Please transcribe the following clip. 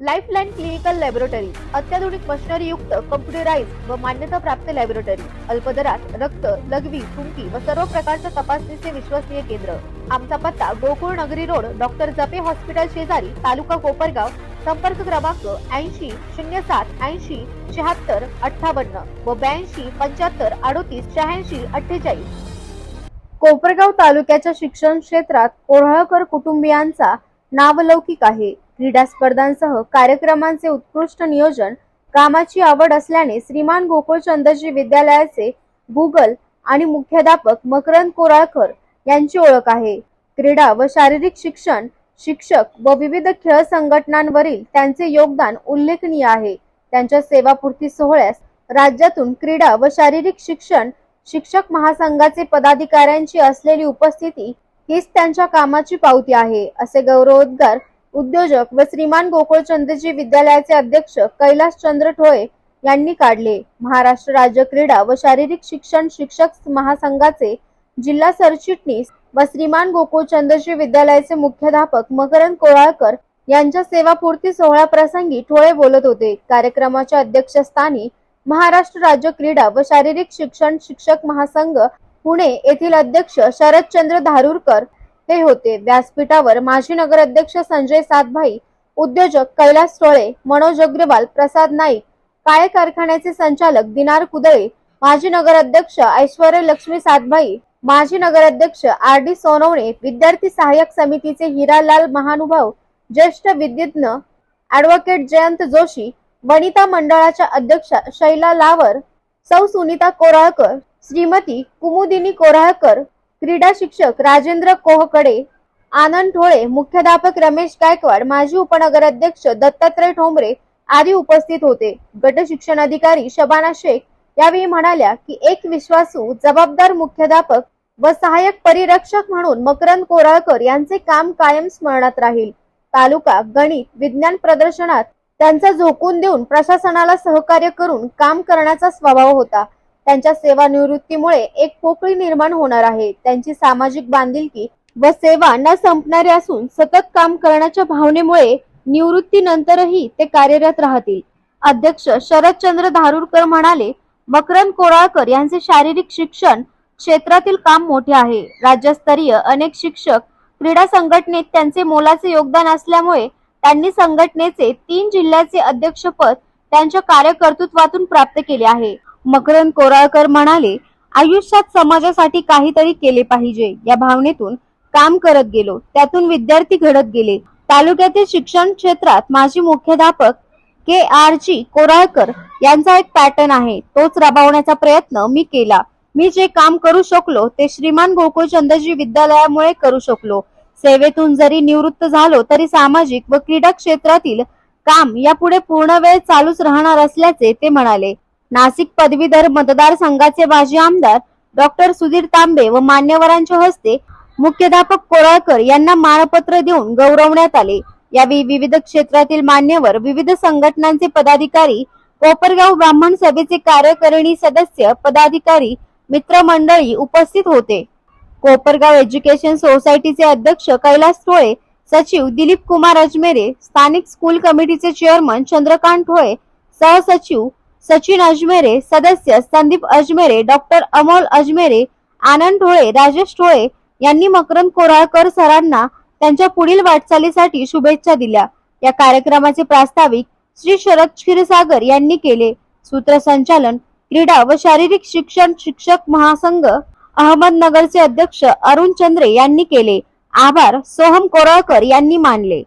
Lifeline clinical laboratory अत्याधुनिक machinery युक्त computerise व मान्यता प्राप्त लॅबोरेटरी अल्पदरात रक्त लघवी थुंकी व सर्व प्रकारच्या तपासणीचे विश्वसनीय केंद्र. आमचा पत्ता गोकुळ नगरी रोड डॉक्टर जपे हॉस्पिटल शेजारी तालुका कोपरगाव संपर्क क्रमांक ऐंशी शून्य सात ऐंशी शहात्तर अठ्ठावन्न व ब्याऐंशी पंच्याहत्तर अडोतीस शहाऐंशी अठ्ठेचाळीस. कोपरगाव तालुक्याच्या शिक्षण क्षेत्रात कोरहळकर कुटुंबियांचा नावलौकिक आहे. क्रीडा स्पर्धांसह कार्यक्रमांचे उत्कृष्ट नियोजन कामाची आवड असल्याने श्रीमान गोकुळचंदजी विद्यालयाचे भूगल आणि मुख्याध्यापक मकरंद कोराळकर यांची ओळख आहे. क्रीडा व शारीरिक शिक्षण शिक्षक व विविध खेळ संघटनांवरील त्यांचे योगदान उल्लेखनीय आहे. त्यांच्या सेवापूर्ती सोहळ्यास राज्यातून क्रीडा व शारीरिक शिक्षण शिक्षक महासंघाचे पदाधिकाऱ्यांची असलेली उपस्थिती हीच त्यांच्या कामाची पावती आहे असे गौरवोद्गार उद्योजक व श्रीमान गोकुळचंदजी विद्यालयाचे अध्यक्ष कैलास चंद्र ठोळे यांनी काढले. महाराष्ट्र राज्य क्रीडा व शारीरिक शिक्षण शिक्षक महासंघाचे जिल्हा सरचिटणीस व श्रीमान गोकुळचंदजी विद्यालयाचे मुख्याध्यापक मकरंद कोळाळकर यांच्या सेवापूर्ती सोहळा प्रसंगी ठोळे बोलत होते. कार्यक्रमाच्या अध्यक्षस्थानी महाराष्ट्र राज्य क्रीडा व शारीरिक शिक्षण शिक्षक महासंघ पुणे येथील अध्यक्ष शरदचंद्र धारूरकर हे होते. व्यासपीठावर माजी नगराध्यक्ष संजय सातभाई उद्योजक कैलास टोळे मनोज अग्रवाल प्रसाद नाईक काळे कारखान्याचे संचालक दिनार कुदळे माजी नगराध्यक्ष ऐश्वर्य लक्ष्मी सातभाई माजी नगराध्यक्ष आर डी सोनवणे विद्यार्थी सहाय्यक समितीचे हिरालाल महानुभाव ज्येष्ठ विद्यज्ञ ऍडव्होकेट जयंत जोशी वनिता मंडळाच्या अध्यक्षा शैला लावर सौ सुनीता कोराळकर श्रीमती कुमुदिनी कोराळकर क्रीडा शिक्षक राजेंद्र कोहकडे आनंद ठोळे मुख्याध्यापक रमेश गायकवाड माजी उपनगराध्यक्ष दत्तात्रय ठोंबरे आदी उपस्थित होते. गट शिक्षण अधिकारी शबाना शेख यावेळी म्हणाल्या की एक विश्वासू जबाबदार मुख्याध्यापक व सहाय्यक परिरक्षक म्हणून मकरंद कोराळकर यांचे काम कायम स्मरणात राहील. तालुका गणित विज्ञान प्रदर्शनात त्यांचा झोकून देऊन प्रशासनाला सहकार्य करून काम करण्याचा स्वभाव होता. त्यांच्या सेवानिवृत्तीमुळे एक पोकळी निर्माण होणार आहे. त्यांची सामाजिक बांधिलकी व सेवा न संपणारी असून सतत काम करण्याच्या भावनेमुळे निवृत्तीनंतरही ते कार्यरत राहतील. अध्यक्ष शरदचंद्र धारूरकर म्हणाले मकरंद कोराळकर यांचे शारीरिक शिक्षण क्षेत्रातील काम मोठे आहे. राज्यस्तरीय अनेक शिक्षक क्रीडा संघटनेत त्यांचे मोलाचे योगदान असल्यामुळे त्यांनी संघटनेचे तीन जिल्ह्याचे अध्यक्षपद त्यांच्या कार्यकर्तृत्वातून प्राप्त केले आहे. मकरंद कोराळकर म्हणाले आयुष्यात समाजासाठी काहीतरी केले पाहिजे. या भावनेतून काम करत गेलो. त्यातून विद्यार्थी घडत गेले. तालुक्यातील शिक्षण क्षेत्रात माजी मुख्याध्यापक के आर जी कोराळकर यांचा एक पॅटर्न आहे. तोच राबवण्याचा प्रयत्न मी केला. मी जे काम करू शकलो ते श्रीमान गोकुळचंदजी विद्यालयामुळे करू शकलो. सेवेतून जरी निवृत्त झालो तरी सामाजिक व क्रीडा क्षेत्रातील काम यापुढे पूर्ण वेळ चालूच राहणार असल्याचे ते म्हणाले. नाशिक पदवीधर मतदारसंघाचे माजी आमदार डॉक्टर सुधीर तांबे व मान्यवरांच्या हस्ते मुख्याध्यापक कोराळकर यांना मानपत्र देऊन गौरवण्यात आले. यावेळी विविध क्षेत्रातील मान्यवर विविध संघटनांचे पदाधिकारी कोपरगाव ब्राह्मण सभेचे कार्यकारिणी सदस्य पदाधिकारी मित्रमंडळी उपस्थित होते. कोपरगाव एज्युकेशन सोसायटीचे अध्यक्ष कैलास ठोळे सचिव दिलीप कुमार अजमेरे स्थानिक स्कूल कमिटीचे चेअरमन चंद्रकांत ठोळे सहसचिव सचिन अजमेरे सदस्य संदीप अजमेरे डॉक्टर अमोल अजमेरे आनंद ढोळे राजेश ठोळे यांनी मकरंद कोराळकर सरांना त्यांच्या पुढील वाटचालीसाठी शुभेच्छा दिल्या. या कार्यक्रमाचे प्रास्ताविक श्री शरद क्षीरसागर यांनी केले. सूत्रसंचालन क्रीडा व शारीरिक शिक्षण शिक्षक महासंघ अहमदनगरचे अध्यक्ष अरुण चंद्रे यांनी केले. आभार सोहम कोराळकर यांनी मानले.